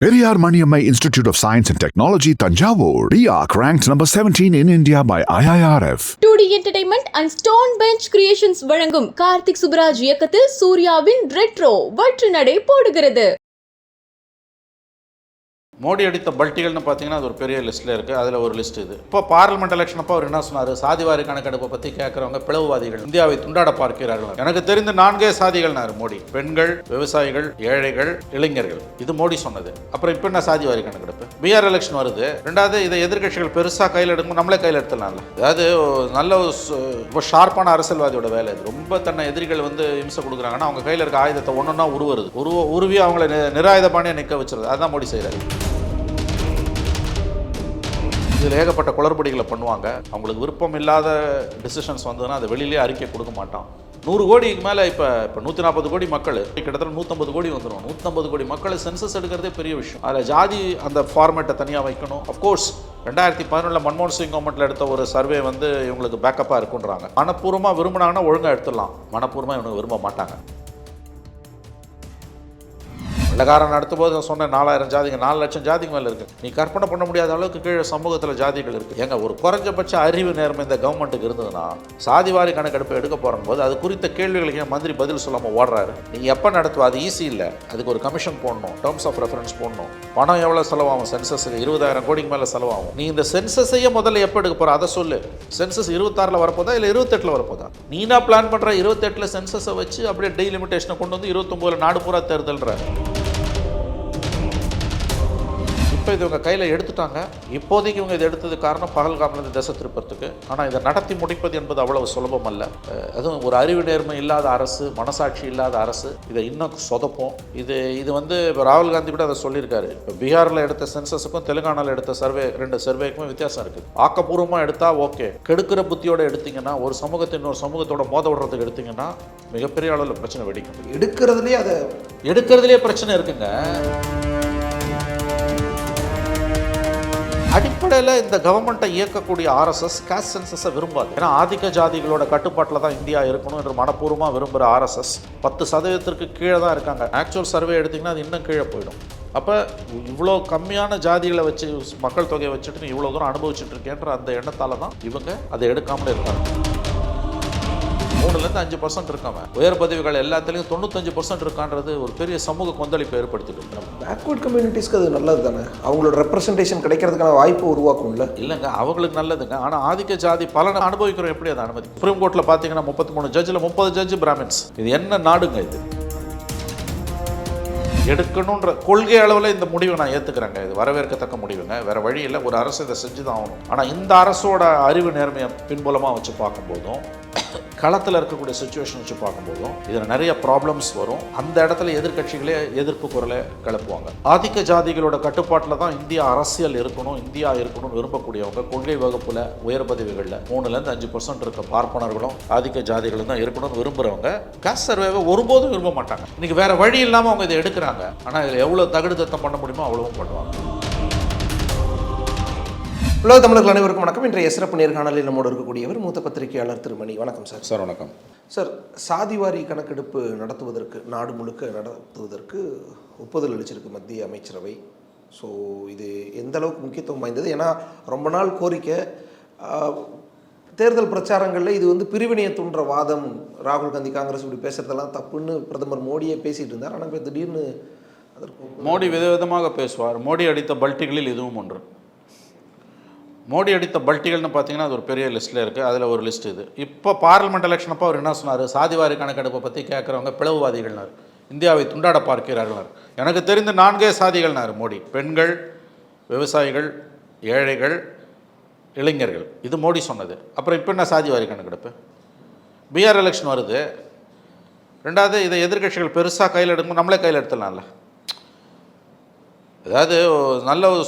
Periyar Maniammai institute of science and technology Thanjavur டிஆக் rank number seventeen in India by IRF two D entertainment and stone bench creations வழங்கும் கார்த்திக் சுப்ராஜ் இயக்கத்தில் சூர்யாவின் retro வற்று நடை போடுகிறது மோடி அடித்த பல்ட்டிகள்னு பார்த்தீங்கன்னா அது ஒரு பெரிய லிஸ்ட்டில் இருக்குது அதில் ஒரு லிஸ்ட் இது. இப்போ பார்லிமெண்ட் எலெக்ஷன் அப்போ அவர் என்ன சொன்னார்? சாதிவாரி கணக்கெடுப்பை பற்றி கேட்குறவங்க பிளவுவாதிகள் இந்தியாவை துண்டாட பார்க்கிறார்கள். எனக்கு தெரிந்த நான்கே சாதிகள்னாரு மோடி. பெண்கள் விவசாயிகள் ஏழைகள் இளைஞர்கள். இது மோடி சொன்னது. அப்புறம் இப்போ என்ன சாதிவாரி கணக்கெடுப்பு? பிஆர் எலெக்ஷன் வருது. ரெண்டாவது இதை எதிர்க்கட்சிகள் பெருசாக கையில் எடுக்கும் நம்மளே கையில் எடுத்துடலாம்ல. அதாவது நல்ல ஒரு ரொம்ப ஷார்ப்பான அரசியல்வாதியோட வேலை இது. ரொம்ப தன்னை எதிரிகள் வந்து இம்சை கொடுக்குறாங்கன்னா அவங்க கையில் இருக்க ஆயுதத்தை ஒன்று ஒன்றா உருவருது உருவ உருவி அவங்கள நிராயுதபாணியை நிற்க வச்சுருது. அதுதான் மோடி செய்கிறாரு இதில் ஏகப்பட்ட குளறுபடிகளை பண்ணுவாங்க. அவங்களுக்கு விருப்பம் இல்லாத டிசிஷன்ஸ் வந்ததுன்னா அதை வெளியிலேயே அறிக்கை கொடுக்க மாட்டான். நூறு கோடிக்கு மேலே இப்போ இப்போ நூற்றி நாற்பது கோடி மக்கள். கிட்டத்தட்ட நூற்றம்பது கோடி வந்துடும் நூற்றம்பது கோடி மக்கள் சென்சஸ் எடுக்கிறதே பெரிய விஷயம். அதில் ஜாதி அந்த ஃபார்மேட்டை தனியாக வைக்கணும். அஃப்கோர்ஸ் ரெண்டாயிரத்தி பதினொன்றில் மன்மோகன் சிங் கவர்மெண்ட்டில் எடுத்த ஒரு சர்வே வந்து இவங்களுக்கு பேக்கப்பாக இருக்குன்றாங்க. மனப்பூர்வமாக விரும்பினாங்கன்னா ஒழுங்காக எடுத்துடலாம். மனப்பூர்வமாக இவங்க விரும்ப மாட்டாங்க. வெள்ளக்காரன் நடத்தும்போது நான் சொன்னேன் நாலாயிரம் ஜாதிங்க நாலு லட்சம் ஜாதிங்க மேலே இருக்கு. நீ கற்பனை பண்ண முடியாத அளவுக்கு கீழே சமூகத்தில் ஜாதிகள் இருக்கு. ஏங்க ஒரு குறைஞ்சபட்ச அறிவு நேர்மை இந்த கவர்மெண்ட்டுக்கு இருந்ததுன்னா சாதிவாரி கணக்கெடுப்பு எடுக்க போகிற போது அது குறித்த கேள்விகளுக்கு மந்திரி பதில் சொல்லாமல் ஓடுறாரு? நீங்கள் எப்போ நடத்துவா? அது ஈஸி இல்லை. அதுக்கு ஒரு கமிஷன் போடணும் டேர்ம்ஸ் ஆஃப் ரெஃபரன்ஸ் போடணும். பணம் எவ்வளோ செலவாகும்? சென்சஸுக்கு இருபதாயிரம் கோடிக்கு மேலே செலவாகும். நீ இந்த சென்சஸையே முதல்ல எப்போ எடுக்க போகிற அதை சொல்லு. சென்சஸ் இருபத்தாறில் வரப்போதா இல்லை இருபத்தெட்டில் வரப்போதா? நீனா பிளான் பண்ணுற இருபத்தெட்டில் சென்சஸை வச்சு அப்படியே டெய்லிமிட்டேஷனை கொண்டு வந்து இருபத்தொம்போதில் நாடு பூரா தேர்தல்ன்ற இப்போ இது இவங்க கையில் எடுத்துட்டாங்க. இப்போதைக்கு இவங்க இதை எடுத்தது காரணம் பகல்காமிலிருந்து திசை திருப்பறதுக்கு. ஆனால் இதை நடத்தி முடிப்பது என்பது அவ்வளவு சுலபம் அல்ல. அதுவும் ஒரு அறிவு நேர்மை இல்லாத அரசு மனசாட்சி இல்லாத அரசு இதை இன்னும் சொதப்போம். இது இது வந்து இப்போ ராகுல் காந்தி கூட அதை சொல்லியிருக்காரு. இப்போ பீகாரில் எடுத்த சென்சஸுக்கும் தெலுங்கானாவில் எடுத்த சர்வே ரெண்டு சர்வேக்குமே வித்தியாசம் இருக்குது ஆக்கப்பூர்வமாக எடுத்தால் ஓகே. கெடுக்கிற புத்தியோட எடுத்தீங்கன்னா ஒரு சமூகத்தை இன்னொரு சமூகத்தோட மோத விடுறதுக்கு எடுத்தீங்கன்னா மிகப்பெரிய அளவில் பிரச்சனை வெடிக்கும். எடுக்கிறதுலே அதை எடுக்கிறதுலே பிரச்சனை இருக்குங்க. அடிப்படையில் இந்த கவர்மெண்ட்டை இயக்கக்கூடிய ஆர்எஸ்எஸ் காஸ்ட் சென்சஸை விரும்பாது. ஏன்னா ஆதிக்க ஜாதிகளோட கட்டுப்பாட்டில் தான் இந்தியா இருக்கணும் என்று மனப்பூர்வமாக விரும்புகிற ஆர்எஸ்எஸ் பத்து சதவீதத்திற்கு கீழே தான் இருக்காங்க. ஆக்சுவல் சர்வே எடுத்திங்கன்னா அது இன்னும் கீழே போயிடும். அப்போ இவ்வளோ கம்மியான ஜாதிகளை வச்சு மக்கள் தொகையை வச்சுட்டு இவ்வளோ தூரம் அனுபவிச்சுட்டு இருக்கேன்ற அந்த எண்ணத்தால் தான் இவங்க அதை எடுக்காமலே இருக்காங்க. மூணுலேருந்து அஞ்சு பர்சன்ட் இருக்காம உயர் பதவிகள் எல்லாத்துலேயும் தொண்ணூத்தஞ்சு பர்சன்ட் இருக்கான்றது ஒரு பெரிய சமூக கொந்தளிப்பை ஏற்படுத்திட்டு பேக்வர்ட் கம்யூனிட்டிஸ்க்கு அது நல்லது தானே? அவங்களோட ரெப்ரசன்டேஷன் கிடைக்கிறதுக்கான வாய்ப்பு உருவாக்கும்ல. இல்லைங்க அவங்களுக்கு நல்லதுங்க. ஆனால் ஆதிக்க ஜாதி பலனை அனுபவிக்கிறோம் எப்படி அதை அனுமதி சுப்ரீம் கோர்ட்டில் பார்த்தீங்கன்னா முப்பத்தி மூணு ஜட்ஜில் முப்பது ஜட்ஜு பிராமின்ஸ் இது என்ன நாடுங்க இது? எடுக்கணுன்ற கொள்கை அளவில் இந்த முடிவை நான் ஏற்றுக்கிறேங்க இது வரவேற்கத்தக்க முடிவுங்க. வேற வழி இல்லை. ஒரு அரசு இதை செஞ்சு தான் ஆகணும். ஆனால் இந்த அரசோட அறிவு நேர்மையை பின்புலமாக வச்சு பார்க்கும்போதும் களத்தில் இருக்கக்கூடிய சுச்சுவேஷன் வச்சு பார்க்கும்போதும் இதில் நிறைய ப்ராப்ளம்ஸ் வரும். அந்த இடத்துல எதிர்க்கட்சிகளே எதிர்ப்பு குரலை கிளப்புவாங்க. ஆதிக்க ஜாதிகளோட கட்டுப்பாட்டில் தான் இந்தியா அரசியல் இருக்கணும் இந்தியா இருக்கணும்னு விரும்பக்கூடியவங்க கொள்கை வகுப்பில் உயர் பதவிகளில் மூணுலேருந்து அஞ்சு பர்சன்ட் இருக்க பார்ப்பனர்களும் ஆதிக்க ஜாதிகளும் தான் இருக்கணும்னு விரும்புகிறவங்க காஸ்ட் சர்வேவை ஒருபோதும் விரும்ப மாட்டாங்க. இன்றைக்கி வேறு வழி இல்லாமல் அவங்க இதை எடுக்கிறாங்க. ஆனால் இதில் எவ்வளோ தகுடு தத்தம் பண்ண முடியுமோ அவ்வளவும் பண்ணுவாங்க. உலக தமிழர்கள் அனைவருக்கும் வணக்கம். இன்றைய சிறப்பு நேர்காணலில் நம்மோடு இருக்கக்கூடியவர் மூத்த பத்திரிகையாளர் திருமணி. வணக்கம் சார். சார் வணக்கம். சார் சாதிவாரி கணக்கெடுப்பு நடத்துவதற்கு நாடு முழுக்க நடத்துவதற்கு ஒப்புதல் அளிச்சிருக்கு மத்திய அமைச்சரவை. ஸோ இது எந்த அளவுக்கு முக்கியத்துவம் வாய்ந்தது? ஏன்னா ரொம்ப நாள் கோரிக்கை. தேர்தல் பிரச்சாரங்களில் இது வந்து பிரிவினையை தூண்டுற வாதம். ராகுல் காந்தி காங்கிரஸ் இப்படி பேசுறதெல்லாம் தப்புன்னு பிரதமர் மோடியே பேசிட்டு இருந்தார். ஆனால் இப்போ திடீர்னு அதற்கு மோடி விதவிதமாக பேசுவார். மோடி அடித்த பல்ட்டிகளில் இதுவும் ஒன்று. மோடி அடித்த பல்ட்டிகள்னு பார்த்தீங்கன்னா அது ஒரு பெரிய லிஸ்ட்டில் இருக்குது அதில் ஒரு லிஸ்ட் இது. இப்போ பார்லிமெண்ட் எலெக்ஷன் அப்போ அவர் என்ன சொன்னார்? சாதிவாரி கணக்கெடுப்பை பற்றி கேட்குறவங்க பிளவுவாதிகள்னார். இந்தியாவை துண்டாட பார்க்கிறார்கள் எனக்கு தெரிந்த நான்கே சாதிகள்னார் மோடி. பெண்கள் விவசாயிகள் ஏழைகள் இளைஞர்கள். இது மோடி சொன்னது. அப்புறம் இப்போ என்ன சாதிவாரி கணக்கெடுப்பு? பிஆர் எலெக்ஷன் வருது. ரெண்டாவது இதை எதிர்க்கட்சிகள் பெருசாக கையில் எடுக்கும் நம்மளே கையில் எடுத்துடலாம்ல. அதாவது நல்ல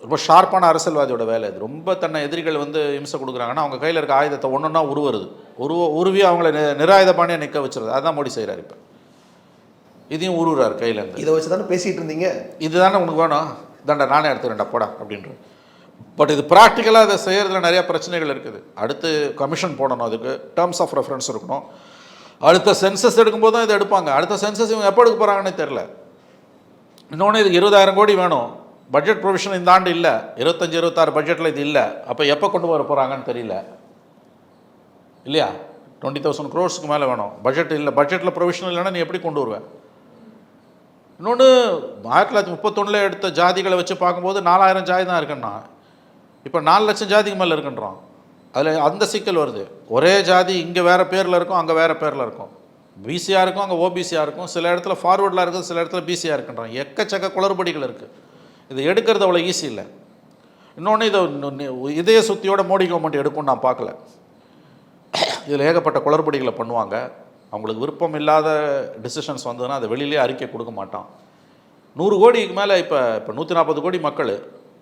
ரொம்ப ஷார்ப்பான அரசியல்வாதியோட வேலை இது. ரொம்ப தன்னை எதிரிகள் வந்து இம்சை கொடுக்குறாங்கன்னா அவங்க கையில் இருக்க ஆயுதத்தை ஒன்றொன்னா உருவுறது உருவ உருவி அவங்கள நி- நிராயுதபாணியாக நிற்க வச்சுருது. அதுதான் மோடி செய்கிறார் இப்போ. இதையும் உருவுறார் கையிலேருந்து இதை வச்சு தானே பேசிகிட்டு இருந்தீங்க? இதுதானே உனக்கு வேணும்? இதாண்டா நானே எடுத்துக்கிறேன்டா போடா அப்படின்ற பட் இது ப்ராக்டிக்கலாக அதை செய்கிறதுல நிறைய பிரச்சனைகள் இருக்குது. அடுத்து கமிஷன் போடணும் அதுக்கு. டேர்ம்ஸ் ஆஃப் ரெஃபரன்ஸ் இருக்கணும். அடுத்த சென்சஸ் எடுக்கும்போது தான் இதை எடுப்பாங்க. அடுத்த சென்சஸ் இவங்க எப்போ எடுக்க போகிறாங்கன்னே தெரில இன்னொன்று இது இருபதாயிரம் கோடி வேணும். பட்ஜெட் ப்ரொவிஷன் இந்த ஆண்டு இல்லை. இருபத்தஞ்சி இருபத்தாறு பட்ஜெட்டில் இது இல்லை. அப்போ எப்போ கொண்டு வர போகிறாங்கன்னு தெரியல. இல்லையா? டுவெண்ட்டி தௌசண்ட் க்ரோர்ஸ்க்கு மேலே வேணும். பட்ஜெட் இல்லை. பட்ஜெட்டில் ப்ரொவிஷன் இல்லைன்னா நீ எப்படி கொண்டு வருவேன் இன்னொன்று ஆயிரத்தி தொள்ளாயிரத்தி முப்பத்தொன்னில் எடுத்த ஜாதிகளை வச்சு பார்க்கும்போது நாலாயிரம் ஜாதி தான் இருக்குன்னா இப்போ நாலு லட்சம் ஜாதிக்கு மேலே இருக்குன்றோம். அதில் அந்த சிக்கல் வருது. ஒரே ஜாதி இங்கே வேறு பேரில் இருக்கும் அங்கே வேறு பேரில் இருக்கும். பிசியாக இருக்கும் அங்கே ஓபிசியாக இருக்கும் சில இடத்துல ஃபார்வர்டில் இருக்குது சில இடத்துல பிசியாக இருக்குன்றாங்க. எக்கச்சக்க குளறுபடிகள் இருக்குது இது எடுக்கிறது அவ்வளோ ஈஸி இல்லை. இன்னொன்று இதை இதய சுத்தியோட மோடி கவர்மெண்ட் எடுக்கும்னு நான் பார்க்கல. இதில் ஏகப்பட்ட குளறுபடிகளை பண்ணுவாங்க. அவங்களுக்கு விருப்பம் இல்லாத டிசிஷன்ஸ் வந்ததுன்னா அதை வெளியிலே அறிக்கை கொடுக்க மாட்டான். நூறு கோடிக்கு மேலே இப்போ இப்போ நூற்றி நாற்பது கோடி மக்கள்.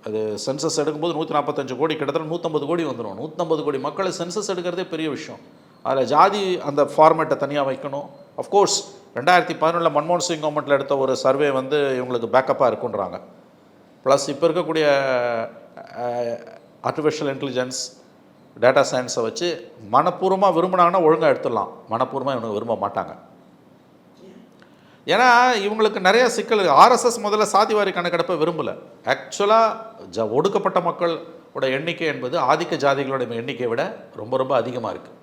அது சென்சஸ் எடுக்கும்போது நூற்றி நாற்பத்தஞ்சு கோடி கிட்டத்தட்ட நூற்றம்பது கோடி வந்துடும் நூற்றம்பது கோடி மக்கள் சென்சஸ் எடுக்கிறதே பெரிய விஷயம். அதில் ஜாதி அந்த ஃபார்மேட்டை தனியாக வைக்கணும். அஃப்கோர்ஸ் ரெண்டாயிரத்தி பதினொன்றில் மன்மோகன் சிங் கவர்மெண்ட்டில் எடுத்த ஒரு சர்வே வந்து இவங்களுக்கு பேக்கப்பாக இருக்குன்றாங்க. ப்ளஸ் இப்போ இருக்கக்கூடிய ஆர்டிஃபிஷியல் இன்டெலிஜென்ஸ் டேட்டா சயின்ஸை வச்சு மனப்பூர்வமாக விரும்பினாங்கன்னா ஒழுங்காக எடுத்துடலாம். மனப்பூர்வமாக இவங்க விரும்ப மாட்டாங்க. ஏன்னா இவங்களுக்கு நிறைய சிக்கல் ஆர்எஸ்எஸ் முதல்ல சாதிவாரி கணக்கெடுப்பை விரும்பலை. ஆக்சுவலாக ஜ ஒடுக்கப்பட்ட மக்களோட எண்ணிக்கை என்பது ஆதிக்க ஜாதிகளோட எண்ணிக்கையை விட ரொம்ப ரொம்ப அதிகமாக இருக்குது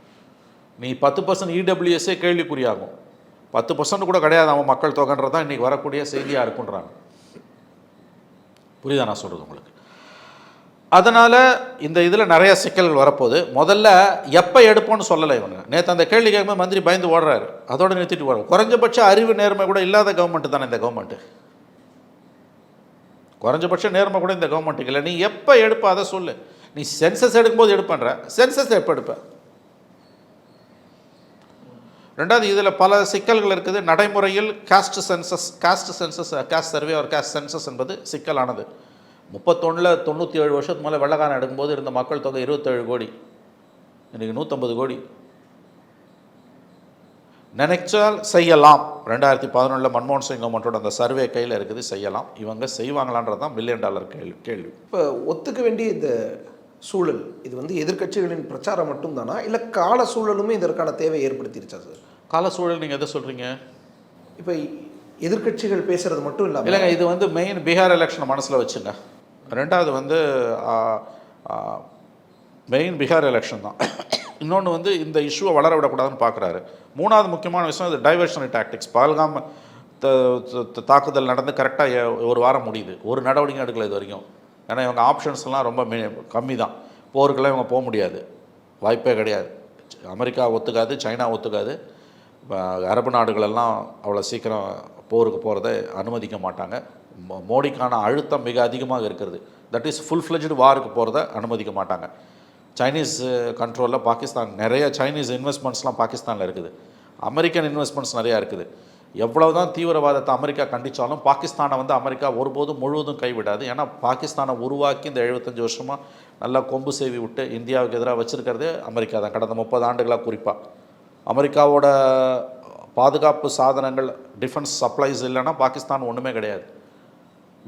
நீ பத்து பர்சன்ட் இடபிள்யூஎஸ்ஸே கேள்விக்குறியாகும். பத்து பர்சன்ட் கூட கிடையாது அவன் மக்கள் தொகைன்றது தான் இன்றைக்கி வரக்கூடிய செய்தியாக இருக்குன்றாங்க. புரியுதா நான் சொல்கிறது உங்களுக்கு? அதனால் இந்த இதில் நிறைய சிக்கல்கள் வரப்போகுது. முதல்ல எப்போ எடுப்போம்னு சொல்லலை இவங்க. நேற்று அந்த கேள்வி கேட்கும்போது மந்திரி பயந்து ஓடுறாரு. அதோடு நிறுத்திட்டு ஓடுறாரு. குறைஞ்சபட்ச அறிவு நேர்மை கூட இல்லாத கவர்மெண்ட் தானே இந்த கவர்மெண்ட்டு குறைஞ்சபட்ச நேர்மை கூட இந்த கவர்மெண்ட்டுக்கு இல்லை. நீ எப்போ எடுப்ப அதை சொல்லு. நீ சென்சஸ் எடுக்கும்போது எடுப்பேன்ற. சென்சஸ் எப்போ எடுப்பேன் ரெண்டாவது இதில் பல சிக்கல்கள் இருக்குது. நடைமுறையில் caste census caste census caste survey ஒரு காஸ்ட் சென்சஸ் என்பது சிக்கலானது. முப்பத்தொன்னில் தொண்ணூற்றி ஏழு வருஷத்துக்கு மேலே வெள்ளக்காரன் எடுக்கும்போது இருந்த மக்கள் தொகை இருபத்தேழு கோடி. இன்றைக்கி நூற்றம்பது கோடி. நினைச்சால் செய்யலாம். ரெண்டாயிரத்தி பதினொன்றில் மன்மோகன் சிங் கவர்மெண்ட்டோட அந்த சர்வே கையில் இருக்குது செய்யலாம். இவங்க செய்வாங்களான்றது தான் மில்லியன் டாலர் கேள்வி கேள்வி. இப்போ ஒத்துக்க வேண்டிய இந்த சூழல். இது வந்து எதிர்க்கட்சிகளின் பிரச்சாரம் மட்டும்தானா? இல்லை கால சூழலுமே இதற்கான தேவை ஏற்படுத்திருச்சா சார்? கால சூழல் நீங்கள் எதை சொல்கிறீங்க இப்போ எதிர்க்கட்சிகள் பேசுறது மட்டும் இல்லாமல் இல்லைங்க இது வந்து மெயின் பீகார் எலெக்ஷனை மனசில் வச்சுங்க. ரெண்டாவது வந்து மெயின் பீகார் எலெக்ஷன் தான். இன்னொன்று வந்து இந்த இஷ்யூவை வளர விடக்கூடாதுன்னு பார்க்குறாரு மூணாவது முக்கியமான விஷயம் இது டைவர்ஷனரி டாக்டிக்ஸ் த- தாக்குதல் நடந்து கரெக்டாக ஒரு வாரம் முடியுது. ஒரு நடவடிக்கை எடுக்கல இது வரைக்கும். ஏன்னா இவங்க ஆப்ஷன்ஸ்லாம் ரொம்ப கம்மி தான் போருக்கெல்லாம் இவங்க போக முடியாது. வாய்ப்பே கிடையாது. அமெரிக்கா ஒத்துக்காது சைனா ஒத்துக்காது. அரபு நாடுகளெல்லாம் அவ்வளோ சீக்கிரம் போருக்கு போகிறத அனுமதிக்க மாட்டாங்க. மோடிக்கான அழுத்தம் மிக அதிகமாக இருக்கிறது. தட் இஸ் ஃபுல் ஃப்ளெஜ்டு வாருக்கு போகிறத அனுமதிக்க மாட்டாங்க. சைனீஸ் கண்ட்ரோலில் பாகிஸ்தான் நிறைய சைனீஸ் இன்வெஸ்ட்மெண்ட்ஸ்லாம் பாகிஸ்தானில் இருக்குது. அமெரிக்கன் இன்வெஸ்ட்மெண்ட்ஸ் நிறையா இருக்குது. எவ்வளவு தான் தீவிரவாதத்தை அமெரிக்கா கண்டித்தாலும் பாகிஸ்தானை வந்து அமெரிக்கா ஒருபோதும் முழுவதும் கைவிடாது. ஏன்னா பாகிஸ்தானை உருவாக்கி இந்த எழுபத்தஞ்சு வருஷமாக நல்லா கொம்பு சேவி விட்டு இந்தியாவுக்கு எதிராக வச்சுருக்கிறதே அமெரிக்கா தான். கடந்த முப்பது ஆண்டுகளாக குறிப்பாக அமெரிக்காவோட பாதுகாப்பு சாதனங்கள் டிஃபென்ஸ் சப்ளைஸ் இல்லைன்னா பாகிஸ்தான் ஒன்றுமே கிடையாது.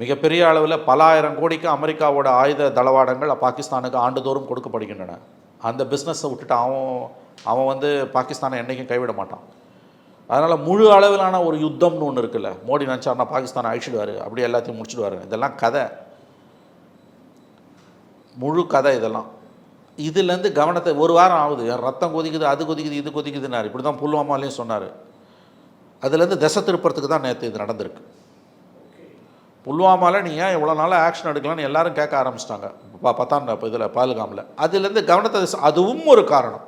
மிகப்பெரிய அளவில் பல ஆயிரம் கோடிக்கு அமெரிக்காவோட ஆயுத தளவாடங்கள் பாகிஸ்தானுக்கு ஆண்டுதோறும் கொடுக்கப்படுகின்றன. அந்த பிஸ்னஸை விட்டுட்டு அவன் அவன் வந்து பாகிஸ்தானை என்றைக்கும் கைவிட மாட்டான். அதனால் முழு அளவிலான ஒரு யுத்தம்னு ஒன்று இருக்குல்ல. மோடி நினச்சார்னா பாகிஸ்தானை அழிச்சிடுவார். அப்படி எல்லாத்தையும் முடிச்சிடுவார். இதெல்லாம் கதை. முழு கதை இதெல்லாம். இதுலேருந்து கவனத்தை ஒரு வாரம் ஆகுது. ரத்தம் கொதிக்குது அது கொதிக்குது இது கொதிக்குதுன்னாரு. இப்படி தான் புல்வாமாலையும் சொன்னார். அதுலேருந்து திசை திருப்பறதுக்கு தான் நேற்று இது நடந்திருக்கு. புல்வாமாவில் நீ ஏன் இவ்வளோ நாளாக ஆக்ஷன் எடுக்கலாம்னு எல்லாரும் கேட்க ஆரம்பிச்சிட்டாங்க. பத்தாம் இப்போ இதில் பால்காமில் அதுலேருந்து கவனத்தை அதுவும் ஒரு காரணம்.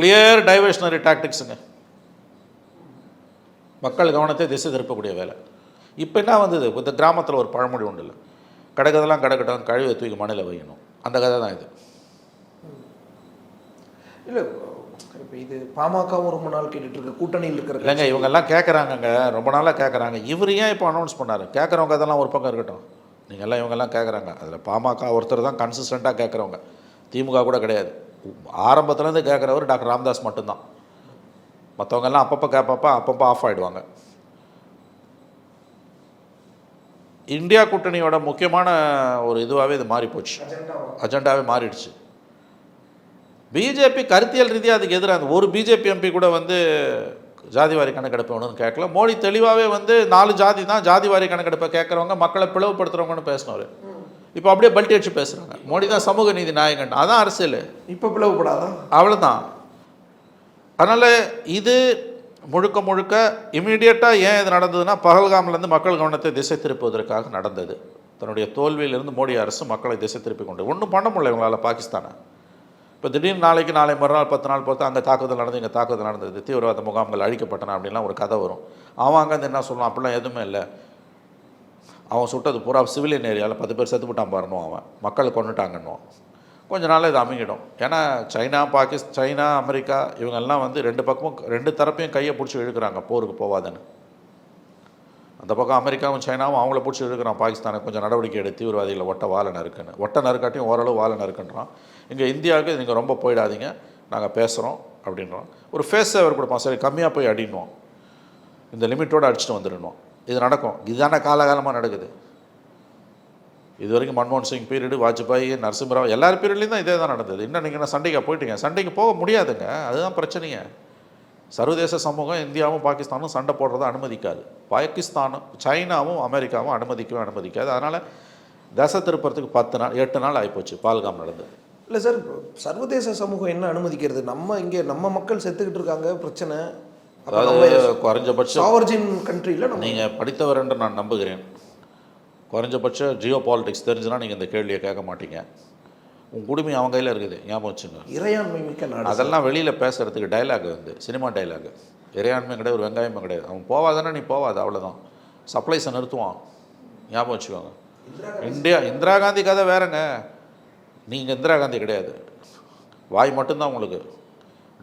கிளியர் டைவர்ஷனரி டாக்டிக்ஸுங்க மக்கள் கவனத்தை திசை திருப்பக்கூடிய வேலை. இப்போ என்ன வந்தது? இந்த கிராமத்தில் ஒரு பழமொழி உண்டு இல்லை. கிடக்கிறதெல்லாம் கிடக்கட்டும் கழுவை தூக்கி மண்ணில் வைக்கணும் அந்த கதை தான் இது. இல்லை இப்போ இது பாமகவும் ரொம்ப நாள் கேட்டுட்டு இருக்க. கூட்டணியில் இருக்கிற இல்லைங்க இவங்கெல்லாம் கேட்குறாங்கங்க ரொம்ப நாளாக கேட்குறாங்க இவர் ஏன் இப்போ அனௌன்ஸ் பண்ணார்? கேட்குறவங்க அதெல்லாம் ஒரு பக்கம் இருக்கட்டும். நீங்கள் எல்லாம் இவங்கெல்லாம் கேட்குறாங்க அதில் பாமக ஒருத்தர் தான் கன்சிஸ்டண்ட்டாக கேட்குறவங்க திமுக கூட கிடையாது. ஆரம்பத்துலேருந்து கேட்குறவர் டாக்டர் ராம்தாஸ் மட்டும்தான். மற்றவங்கெல்லாம் அப்பப்போ கேட்பப்போ அப்பப்போ ஆஃப் ஆகிடுவாங்க இந்தியா கூட்டணியோட முக்கியமான ஒரு இதுவாகவே இது மாறி போச்சு. அஜெண்டாவே மாறிடுச்சு. பிஜேபி கருத்தியல் ரீதியாக அதுக்கு எதிராக ஒரு பிஜேபி எம்பி கூட வந்து ஜாதிவாரி கணக்கெடுப்பு வேணும்னு கேட்கல. மோடி தெளிவாகவே வந்து நாலு ஜாதி தான் ஜாதிவாரி கணக்கெடுப்பை கேட்குறவங்க மக்களை பிளவுபடுத்துறவங்கன்னு பேசினவர். இப்போ அப்படியே பல்ட்டி அடிச்சு பேசுகிறாங்க மோடி தான் சமூக நீதி நாயகன். அதான் அரசியல். இப்போ பிளவுபடாதா? அவ்வளோதான் அதனால் இது முழுக்க முழுக்க இமீடியட்டாக ஏன் இது நடந்ததுன்னா பகல்காம்லேருந்து மக்கள் கவனத்தை திசை திருப்புவதற்காக நடந்தது. தன்னுடைய தோல்வியிலிருந்து மோடி அரசு மக்களை திசை திருப்பி கொண்டு ஒன்றும் பண்ண முடியல இவங்களால் பாகிஸ்தானை. இப்போ திடீர்னு நாளைக்கு நாளை மறுநாள் பத்து நாள் பார்த்து அங்கே தாக்குதல் நடந்து இங்கே தாக்குதல் நடந்தது தீவிரவாத முகாம்கள் அழிக்கப்பட்டன அப்படின்லாம் ஒரு கதை வரும். அவன் அங்கேருந்து என்ன சொல்லுவான் அப்படிலாம் எதுவுமே இல்லை. அவன் சுட்டது பூரா சிவிலியன் ஏரியாவில் பத்து பேர் செத்து போட்டான் பாருணும் அவன். மக்களை கொண்டுட்டாங்கன்னுவான் கொஞ்ச நாள் இது அமைங்கிடும் ஏன்னா சைனா பாகிஸ்தான் சைனா அமெரிக்கா இவங்கெல்லாம் வந்து ரெண்டு பக்கமும் ரெண்டு தரப்பையும் கையை பிடிச்சி இழுக்கிறாங்க போருக்கு போவாதுன்னு. அந்த பக்கம் அமெரிக்காவும் சைனாவும் அவங்கள பிடிச்சி இழுக்கிறான் பாகிஸ்தானை கொஞ்சம் நடவடிக்கை எடுத்து தீவிரவாதிகளை ஒட்ட வாழை நறுக்குன்னு. ஒட்ட நறுக்காட்டியும் ஓரளவு வாழை நறுக்குன்றான். இங்கே இந்தியாவுக்கு நீங்கள் ரொம்ப போயிடாதீங்க நாங்கள் பேசுகிறோம் அப்படின்றோம் ஒரு ஃபேஸ் சேவர் கொடுப்பான் சரி கம்மியாக போய் அடின்னுவோம் இந்த லிமிட்டோடு அடிச்சுட்டு வந்துடணும். இது நடக்கும். இதுதானே காலகாலமாக நடக்குது. இது வரைக்கும் மன்மோகன் சிங் பீரியடு வாஜ்பாய் நரசிம்மராவ் எல்லார் பீரியட்லேயும் தான் இதே தான் நடந்தது. இன்னும் நீங்கள் என்ன சண்டைக்கு போயிட்டீங்க? சண்டைக்கு போக முடியாதுங்க. அதுதான் பிரச்சனைங்க. சர்வதேச சமூகம் இந்தியாவும் பாகிஸ்தானும் சண்டை போடுறத அனுமதிக்காது. பாகிஸ்தானும் சைனாவும் அமெரிக்காவும் அனுமதிக்கவே அனுமதிக்காது. அதனால் தசை திருப்பறத்துக்கு பத்து நாள் எட்டு நாள் ஆகிப்போச்சு பால்காம் நடந்தது. இல்லை சார் சர்வதேச சமூகம் என்ன அனுமதிக்கிறது? நம்ம இங்கே நம்ம மக்கள் செத்துக்கிட்டு இருக்காங்க பிரச்சனை. அதாவது குறைஞ்சபட்சம் சாவர்ஜின் கண்ட்ரியில் நீங்கள் படித்தவர் என்று நான் நம்புகிறேன். குறைஞ்சபட்ச ஜியோ பாலிடிக்ஸ் தெரிஞ்சுன்னா நீங்கள் இந்த கேள்வியை கேட்க மாட்டீங்க. உன் குடுமி அவன் கையில் இருக்குது. ஞாபகம் வச்சுங்க. இறையாண்மை மிக்க நாடு அதெல்லாம் வெளியில் பேசுகிறதுக்கு டைலாக் வந்து சினிமா டைலாக் இறையாண்மை கிடையாது ஒரு வெங்காயமும் கிடையாது. அவன் போவாதானே நீ போவாது அவ்வளோதான் சப்ளைஸை நிறுத்துவான். ஞாபகம் வச்சுக்கோங்க. இந்தியா இந்திரா காந்தி கதை வேறங்க. நீங்கள் இந்திரா காந்தி கிடையாது. வாய் மட்டும்தான் உங்களுக்கு.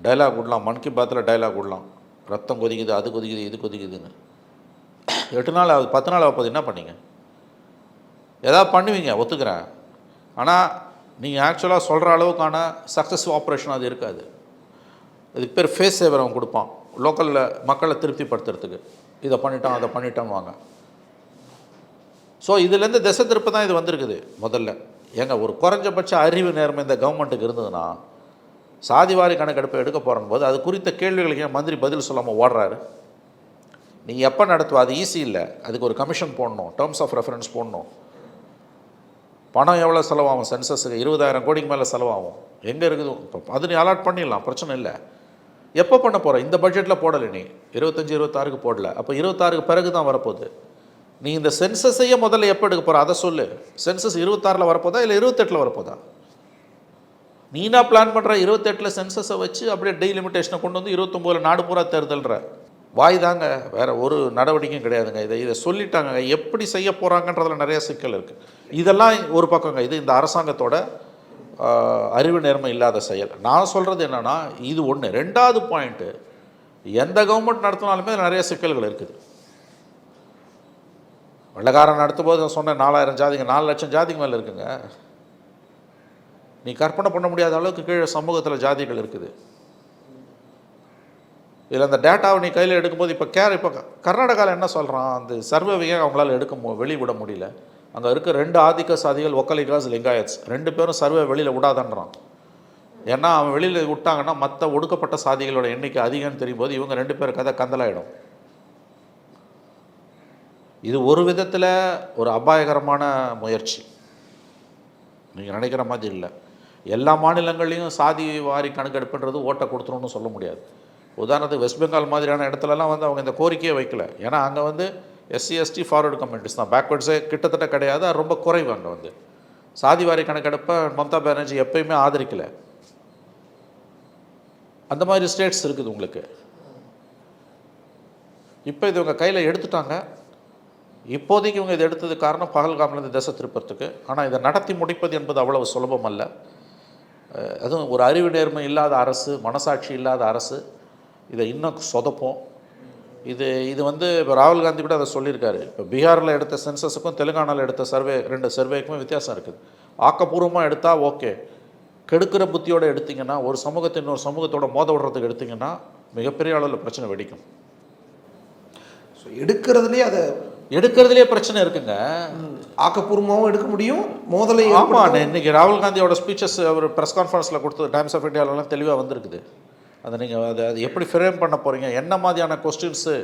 டைலாக் விடலாம். மன் கி பாத்தில் டைலாக் விடலாம். ரத்தம் கொதிக்குது அது கொதிக்குது இது கொதிக்குதுன்னு. எட்டு நாள் ஆகுது பத்து நாள் ஆகுது என்ன பண்ணீங்க? ஏதாவது பண்ணுவீங்க ஒத்துக்கிறேன். ஆனால் நீங்கள் ஆக்சுவலாக சொல்கிற அளவுக்கான சக்ஸஸ் ஆப்ரேஷன் அது இருக்காது. இது பேர் ஃபேஸ் சேவர் அவன் கொடுப்பான். லோக்கலில் மக்களை திருப்திப்படுத்துறதுக்கு. இதை பண்ணிட்டான் அதை பண்ணிட்டான்னு வாங்க ஸோ இதுலேருந்து திசை திருப்ப தான் இது வந்திருக்குது முதல்ல. ஏங்க ஒரு குறைஞ்சபட்ச அறிவு நேர்மை இந்த கவர்மெண்ட்டுக்கு இருந்ததுன்னா சாதிவாரி கணக்கெடுப்பை எடுக்க போகிறோம் போது அது குறித்த கேள்விகளுக்கு ஏன் மந்திரி பதில் சொல்லாமல் ஓடுறாரு? நீங்கள் எப்போ நடத்துவோம் அது ஈஸி இல்லை. அதுக்கு ஒரு கமிஷன் போடணும். டேர்ம்ஸ் ஆஃப் ரெஃபரன்ஸ் போடணும். பணம் எவ்வளோ செலவாகும்? சென்சஸுக்கு இருபதாயிரம் கோடிக்கு மேலே செலவாகும். எங்கே இருக்குது? இப்போ அது நீ அலாட் பண்ணிடலாம். பிரச்சனை இல்லை. எப்போ பண்ண போகிற இந்த பட்ஜெட்டில் போடலை நீ. இருபத்தஞ்சி இருபத்தாறுக்கு போடல. அப்போ இருபத்தாறுக்கு பிறகு தான் வரப்போகுது. நீ இந்த சென்சஸையே முதல்ல எப்போ எடுக்க போகிற அதை சொல்லு. சென்சஸ் இருபத்தாறில் வரப்போதா? இல்லை இருபத்தெட்டில் வரப்போதா? நீனா பிளான் பண்ணுற இருபத்தெட்டில் சென்சஸை வச்சு அப்படியே டெய் கொண்டு வந்து இருபத்தொம்போதில் நாடு பூரா தேர்தல்ற. வாய் தாங்க வேறு ஒரு நடவடிக்கையும் கிடையாதுங்க. இதை இதை சொல்லிட்டாங்க எப்படி செய்ய போகிறாங்கன்றதில் நிறைய சிக்கல் இருக்குது இதெல்லாம் ஒரு பக்கங்க. இது இந்த அரசாங்கத்தோட அறிவு நேர்மை இல்லாத செயல். நான் சொல்கிறது என்னென்னா இது ஒன்று ரெண்டாவது பாயிண்ட்டு எந்த கவர்மெண்ட் நடத்தினாலுமே நிறைய சிக்கல்கள் இருக்குது. வெள்ளக்காரன் நடத்தும் போது நான் சொன்னேன் நாலாயிரம் ஜாதிங்க நாலு லட்சம் ஜாதிங்க மேலே இருக்குங்க. நீ கற்பனை பண்ண முடியாத அளவுக்கு கீழே சமூகத்தில் ஜாதிகள் இருக்குது. இதில் அந்த டேட்டாவை நீ கையில் எடுக்கும்போது இப்போ கேர் இப்போ கர்நாடகாவில் என்ன சொல்கிறான் அந்த சர்வேவையே அவங்களால எடுக்க மு வெளிவிட முடியல. அங்கே இருக்க ரெண்டு ஆதிக்க சாதிகள் ஒக்கலிகாஸ் லிங்காயத்ஸ் ரெண்டு பேரும் சர்வே வெளியில் விடாதன்றான். ஏன்னா அவன் வெளியில் விட்டாங்கன்னா மற்ற ஒடுக்கப்பட்ட சாதிகளோட எண்ணிக்கை அதிகம்னு தெரியும் போது இவங்க ரெண்டு பேர் கதை கந்தலாயிடும். இது ஒரு விதத்தில் ஒரு அபாயகரமான முயற்சி. நீங்கள் நினைக்கிற மாதிரி இல்லை. எல்லா மாநிலங்கள்லையும் சாதி வாரி கணக்கெடுப்புன்றது ஓட்டை கொடுத்துருன்னு சொல்ல முடியாது. உதாரணத்துக்கு வெஸ்ட் பெங்கால் மாதிரியான இடத்துலலாம் வந்து அவங்க இந்த கோரிக்கையே வைக்கல. ஏன்னா அங்கே வந்து எஸ்சி எஸ்டி ஃபார்வர்டு கம்யூனிட்டிஸ் தான். பேக்வேர்ட்ஸே கிட்டத்தட்ட கிடையாது. அது ரொம்ப குறைவு அங்கே வந்து. சாதி வாரி கணக்கெடுப்பை மம்தா பானர்ஜி எப்பயுமே ஆதரிக்கலை. அந்த மாதிரி ஸ்டேட்ஸ் இருக்குது உங்களுக்கு. இப்போ இது இவங்க கையில் எடுத்துட்டாங்க. இப்போதைக்கு இவங்க இதை எடுத்தது காரணம் பகல்காம்லேருந்து திசை திருப்பத்துக்கு ஆனால் இதை நடத்தி முடிப்பது என்பது அவ்வளவு சுலபம் அல்ல அதுவும் ஒரு அறிவு நேர்மை இல்லாத அரசு மனசாட்சி இல்லாத அரசு இதை இன்னும் சொதப்போம். இது இது வந்து இப்போ ராகுல் காந்தி கூட அதை சொல்லியிருக்காரு. இப்போ பீகாரில் எடுத்த சென்சஸுக்கும் தெலுங்கானாவில் எடுத்த சர்வே ரெண்டு சர்வேக்குமே வித்தியாசம் இருக்குது. ஆக்கப்பூர்வமாக எடுத்தால் ஓகே. கெடுக்கிற புத்தியோடு எடுத்திங்கன்னா ஒரு சமூகத்தை இன்னொரு சமூகத்தோட மோத விடுறதுக்கு எடுத்திங்கன்னா மிகப்பெரிய அளவில் பிரச்சனை வெடிக்கும். ஸோ எடுக்கிறதுலேயே அதை எடுக்கிறதுலே பிரச்சனை இருக்குங்க. ஆக்கப்பூர்வமாகவும் எடுக்க முடியும் மோதலை ஆமாம் இன்னைக்கு ராகுல் காந்தியோட ஸ்பீச்சஸ் அவர் ப்ரெஸ் கான்ஃபரன்ஸில் கொடுத்தது டைம்ஸ் ஆஃப் இந்தியாவிலலாம் தெளிவாக வந்திருக்குது. அதை நீங்கள் அதை அது எப்படி ஃப்ரேம் பண்ண போகிறீங்க என்ன மாதிரியான கொஸ்டின்ஸு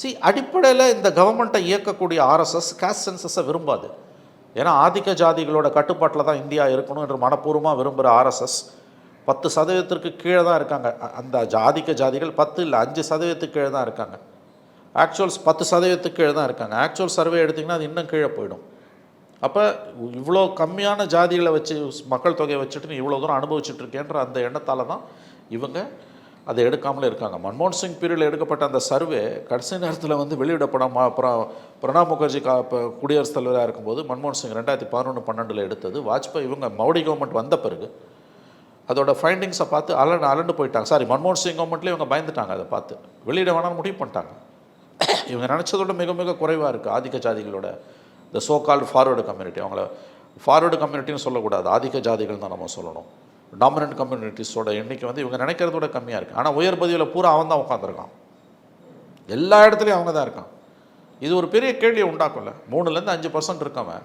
சி அடிப்படையில் இந்த கவர்மெண்ட்டை இயக்கக்கூடிய ஆர்எஸ்எஸ் காஸ்ட் சென்சஸை விரும்பாது. ஏன்னா ஆதிக்க ஜாதிகளோட கட்டுப்பாட்டில் தான் இந்தியா இருக்கணும் என்று மனப்பூர்வமாக விரும்புகிற ஆர்எஸ்எஸ் பத்து சதவீதத்திற்கு கீழே தான் இருக்காங்க. அந்த ஆதிக்க ஜாதிகள் பத்து இல்லை அஞ்சு சதவீதத்துக்கு கீழே தான் இருக்காங்க. ஆக்சுவல்ஸ் பத்து சதவீதத்துக்கு கீழே தான் இருக்காங்க. ஆக்சுவல் சர்வே எடுத்திங்கன்னா அது இன்னும் கீழே போயிடும். அப்போ இவ்வளோ கம்மியான ஜாதிகளை வச்சு மக்கள் தொகையை வச்சுட்டு நீ இவ்வளோ தூரம் அனுபவிச்சுட்ருக்கேன்ற அந்த எண்ணத்தால் தான் இவங்க அதை எடுக்காமலே இருக்காங்க. மன்மோகன் சிங் பீரியடில் எடுக்கப்பட்ட அந்த சர்வே கடைசி நேரத்தில் வந்து வெளியிடப்படாம அப்புறம் பிரணாப் முகர்ஜி கா இப்போ குடியரசுத் தலைவராக இருக்கும்போது மன்மோகன் சிங் ரெண்டாயிரத்தி பதினொன்று பன்னெண்டில் எடுத்தது. வாஜ்பாய் இவங்க மோடி கவர்மெண்ட் வந்த பிறகு அதோட ஃபைண்டிங்ஸை பார்த்து அலண்டு அலண்டு போயிட்டாங்க. சாரி மன்மோகன் சிங் கவர்மெண்ட்லேயே இவங்க பயந்துட்டாங்க. அதை பார்த்து வெளியிட வேணாம்னு முடிவு பண்ணிட்டாங்க. இவங்க நினச்சதோட மிக மிக குறைவாக இருக்குது ஆதிக்க ஜாதிகளோட. இந்த சோ கால்டு ஃபார்வேர்டு கம்யூனிட்டி அவங்கள ஃபார்வேர்டு கம்யூனிட்டின்னு சொல்லக்கூடாது. ஆதிக்க ஜாதிகள் தான் நம்ம சொல்லணும். டாமினன்ட் கம்யூனிட்டிஸோட எண்ணிக்கை வந்து இவங்க நினைக்கிறதோட கம்மியாக இருக்குது ஆனால் உயர் பதிவில் பூரா அவன் தான் உட்காந்துருக்கான் எல்லா இடத்துலையும் அவங்க தான் இருக்கான். இது ஒரு பெரிய கேள்வியை உண்டாக்கும்ல. மூணுலேருந்து அஞ்சு பர்சன்ட் இருக்கவன்.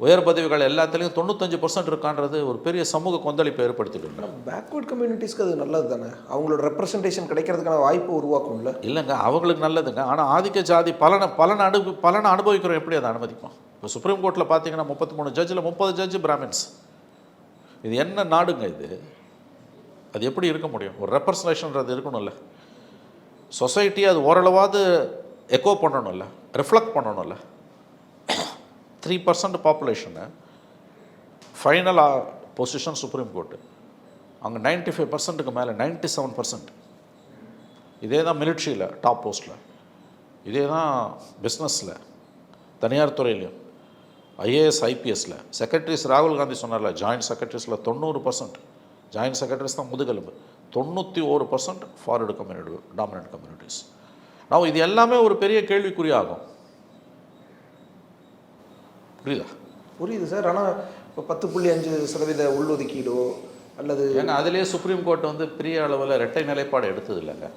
உயர் பதவிகள் எல்லாத்துலேயும் தொண்ணூத்தஞ்சு பர்சன்ட் இருக்கான்றது ஒரு பெரிய சமூக கொந்தளிப்பை ஏற்படுத்திட்டு பேக்வர்ட் கம்யூனிட்டிஸ்க்கு அது நல்லது தானே? அவங்களோட ரெப்ரசன்டேஷன் கிடைக்கிறதுக்கான வாய்ப்பு உருவாக்கும்ல. இல்லைங்க அவங்களுக்கு நல்லதுங்க. ஆனால் ஆதிக்க ஜாதி பலனை பலனை அனு பலனை அனுபவிக்கிறோம் எப்படி அதை அனுமதிப்போம் இப்போ சுப்ரீம் கோர்ட்டில் பார்த்தீங்கன்னா முப்பத்தி மூணு ஜட்ஜில் முப்பது ஜட்ஜு பிராமின்ஸ் இது என்ன நாடுங்க இது? அது எப்படி இருக்க முடியும்? ஒரு ரெப்ரசன்டேஷன்றது இருக்கணும்ல. சொசைட்டி அது ஓரளவாவது எக்கோ பண்ணணும்ல ரிஃப்ளெக்ட் பண்ணணும்ல. Three percent population final position supreme court அங்கே நைன்ட்டி ஃபைவ் பர்சன்ட்டுக்கு மேலே நைன்ட்டி செவன் பர்சன்ட் இதே தான் மிலிட்ரியில் டாப் போஸ்ட்டில் இதே தான் பிஸ்னஸில் தனியார் துறையிலையும். ஐஏஎஸ் ஐபிஎஸ்சில் செக்ரட்டரிஸ் ராகுல் காந்தி சொன்னார்ல ஜாயிண்ட் செக்ரட்டரிஸில் தொண்ணூறு பர்சன்ட் ஜாயிண்ட் செக்ரட்டரிஸ் தான் முதுகெலும்பு. தொண்ணூற்றி ஒரு percent forward community dominant communities நான் இது எல்லாமே ஒரு பெரிய கேள்விக்குறியாகும். புரியுதா? புரியுது சார். ஆனால் இப்போ பத்து புள்ளி அஞ்சு சதவீத உள்ஒதுக்கீடோ அல்லது ஏங்க அதிலேயே சுப்ரீம் கோர்ட் வந்து பெரிய அளவில் இரட்டை நிலைப்பாடு எடுத்தது இல்லைங்க.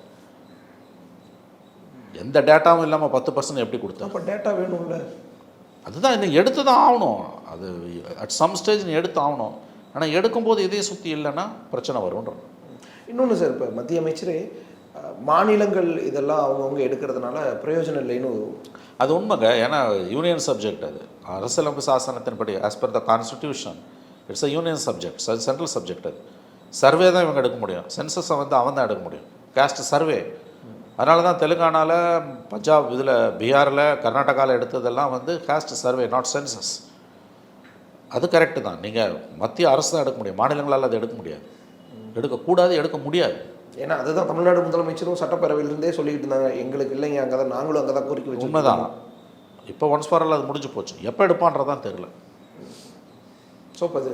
எந்த டேட்டாவும் இல்லாமல் பத்து பர்சன்ட் எப்படி கொடுத்தா அப்போ டேட்டா வேணும்ல. அதுதான் இன்னும் எடுத்து தான் ஆகணும். அது அட் சம் ஸ்டேஜ் நீ எடுத்து ஆகணும். ஆனால் எடுக்கும்போது இதையும் சுற்றி இல்லைன்னா பிரச்சனை வரும்ன்ற இன்னொன்று சார் இப்போ மத்திய அமைச்சரே மாநிலங்கள் இதெல்லாம் அவங்கவுங்க எடுக்கிறதுனால பிரயோஜனம் இல்லைன்னு அது உண்மைங்க. ஏன்னா யூனியன் சப்ஜெக்ட் அது. அரசியலமைப்பு சாசனத்தின்படி as per the constitution it's a union subject central subject அது. சர்வே தான் இவங்க எடுக்க முடியும். சென்சஸை வந்து அவன் தான் எடுக்க முடியும். காஸ்ட் சர்வே அதனால தான் தெலுங்கானாவில் பஞ்சாப் இதில் பீகாரில் கர்நாடகாவில் எடுத்ததெல்லாம் வந்து காஸ்ட் சர்வே நாட் சென்சஸ் அது கரெக்டு தான். நீங்கள் மத்திய அரசு தான் எடுக்க முடியும். மாநிலங்களால் அதை எடுக்க முடியாது. எடுக்கக்கூடாது எடுக்க முடியாது. ஏன்னா அதுதான் தமிழ்நாடு முதலமைச்சரும் சட்டப்பேரவையிலிருந்தே சொல்லிக்கிட்டு இருந்தாங்க எங்களுக்கு இல்லைங்க அங்கே தான் நாங்களும் அங்கே தான் கோரிக்கை வச்சு உண்மைதான். இப்போ ஒன்ஸ் ஃபார் அது முடிஞ்சு போச்சு. எப்போ எடுப்பான்றதான் தெரில ஸோ இப்போ அது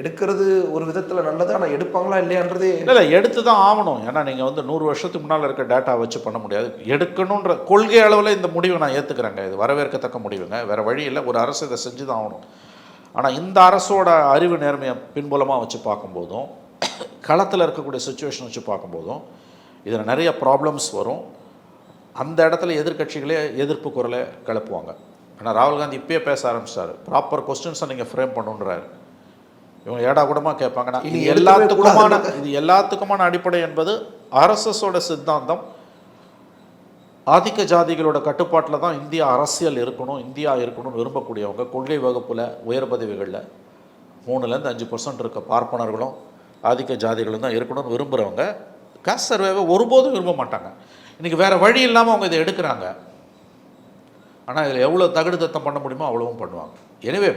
எடுக்கிறது ஒரு விதத்தில் நல்லது ஆனால் எடுப்பாங்களா இல்லையான்றதே இல்லை இல்லை எடுத்து தான் ஆகணும். ஏன்னா நீங்கள் வந்து நூறு வருஷத்துக்கு முன்னால் இருக்க டேட்டா வச்சு பண்ண முடியாது. எடுக்கணுன்ற கொள்கை அளவில் இந்த முடிவை நான் ஏற்றுக்கிறேங்க இது வரவேற்கத்தக்க முடிவுங்க. வேறு வழி இல்லை. ஒரு அரசு இதை செஞ்சு தான் ஆகணும். ஆனால் இந்த அரசோட அறிவு நேர்மையை பின்புலமாக வச்சு பார்க்கும்போதும் களத்தில் இருக்கக்கூடிய சுச்சுவேஷன் வச்சு பார்க்கும்போதும் இதில் நிறைய ப்ராப்ளம்ஸ் வரும். அந்த இடத்துல எதிர்க்கட்சிகளே எதிர்ப்பு குரலை கிளப்புவாங்க. ஆனால் ராகுல் காந்தி இப்பயே பேச ஆரம்பிச்சிட்டாரு. ப்ராப்பர் கொஸ்டின்ஸை நீங்கள் ஃப்ரேம் பண்ணுன்றாரு. இவங்க ஏடா கூடமாக கேட்பாங்க நான் இனி இது எல்லாத்துக்குமான. இது எல்லாத்துக்குமான அடிப்படை என்பது ஆர்எஸ்எஸோட சித்தாந்தம். ஆதிக்க ஜாதிகளோட கட்டுப்பாட்டில் தான் இந்தியா அரசியல் இருக்கணும் இந்தியா இருக்கணும்னு விரும்பக்கூடியவங்க கொள்கை வகுப்பில் உயர் பதவிகளில் மூணுலேருந்து அஞ்சு பர்சன்ட் இருக்க பார்ப்பனர்களும் ஆதிக்க ஜாதிகளும் தான் இருக்கணும்னு விரும்புகிறவங்க காஸ்ட் சர்வேவை ஒருபோதும் விரும்ப மாட்டாங்க. இன்றைக்கி வேறு வழி இல்லாமல் அவங்க இதை எடுக்கிறாங்க. ஆனால் இதில் எவ்வளோ தகுடு தத்தம் பண்ண முடியுமோ அவ்வளவும் பண்ணுவாங்க. எனிவே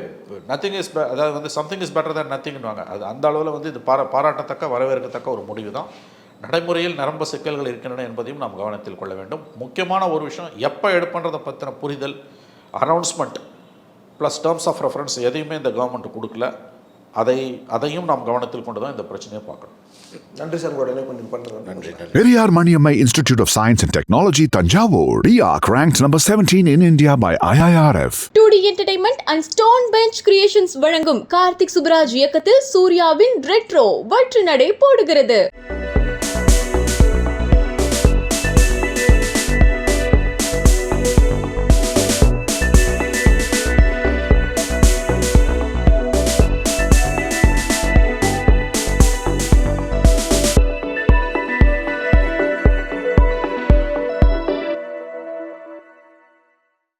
நத்திங் இஸ் அதாவது வந்து சம்திங் இஸ் பெட்டர் தேன் நத்திங்னுவாங்க அது அந்த அளவில் வந்து இது பாரா பாராட்டத்தக்க வரவேற்கத்தக்க ஒரு முடிவு தான் நடைமுறையில் நிரம்ப சிக்கல்கள் இருக்கின்றன என்பதையும் நாம் கவனத்தில் கொள்ள வேண்டும். முக்கியமான ஒரு விஷயம் எப்போ எடுப்புன்றதை பற்றின புரிதல் announcement plus terms of reference எதையுமே இந்த கவர்மெண்ட் கொடுக்கல. அதை அதையும் நாம் கவனத்தில் கொண்டு தான் இந்த பிரச்சனையை பார்க்கணும் நன்றி சார் உடனே கொஞ்சம் பண்ணுறேன் நன்றி நன்றி Periyar Maniammai Institute of Science and Technology, Tanjavur. RIAC ranked number 17 in India by IIRF. Two D entertainment and stone bench creations வழங்கும் கார்த்திக் சுப்ராஜ் இயக்கத்தில் சூர்யாவின் ரெட்ரோ வெற்றி நடை போடுகிறது